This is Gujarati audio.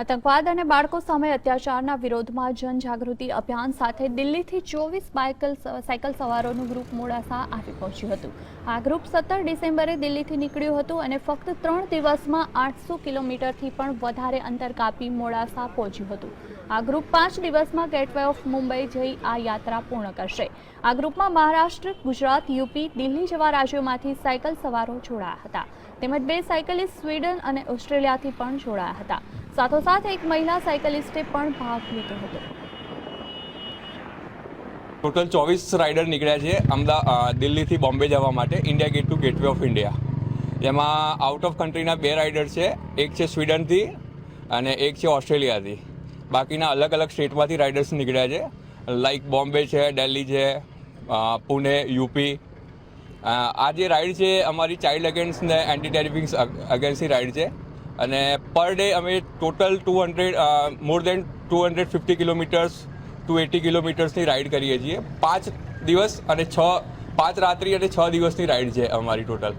આતંકવાદ અને બાળકો સામે અત્યાચારના વિરોધમાં જનજાગૃતિ અભિયાન સાથે દિલ્હીથી ચોવીસ બાઇકલ સાયકલ સવારોનું ગ્રુપ મોડાસા આવી પહોંચ્યું હતું. આ ગ્રુપ સત્તર ડિસેમ્બરે દિલ્હીથી નીકળ્યું હતું અને ફક્ત ત્રણ દિવસમાં આઠસો કિલોમીટરથી પણ વધારે અંતર કાપી મોડાસા પહોંચ્યું હતું. આ ગ્રુપ પાંચ દિવસમાં ગેટવે ઓફ મુંબઈ જઈ આ યાત્રા પૂર્ણ કરશે. આ ગ્રુપમાં મહારાષ્ટ્ર, ગુજરાત, યુપી, દિલ્હી જેવા રાજ્યોમાંથી સાયકલ સવારો જોડાયા હતા. તેમજ બે સાયકલિસ્ટ સ્વીડન અને ઓસ્ટ્રેલિયાથી પણ જોડાયા હતા. સાથોસાથ એક મહિલા સાયકલિસ્ટે પણ ભાગ લીધો હતો. ટોટલ ચોવીસ રાઇડર નીકળ્યા છે અમદાવાદ દિલ્હીથી બોમ્બે જવા માટે, India Gate to Gateway of India. જેમાં આઉટ ઓફ કન્ટ્રીના બે રાઇડર છે, એક છે સ્વીડનથી અને એક છે ઓસ્ટ્રેલિયાથી. બાકીના અલગ અલગ સ્ટેટમાંથી રાઇડર્સ નીકળ્યા છે, લાઈક બોમ્બે છે, દિલ્હી છે પુણે, યુપી. આ જે રાઇડ છે, અમારી ચાઇલ્ડ અગેન્સ્ટ ને એન્ટી ટેરિફિંગ્સ અગેન્સ્ટની રાઇડ છે. અને પર ડે અમે total two hundred more than two hundred fifty kilometres two eighty કિલોમીટર્સની ride કરીએ છીએ. પાંચ દિવસ અને છ, પાંચ રાત્રિ અને છ દિવસની રાઈડ છે અમારી ટોટલ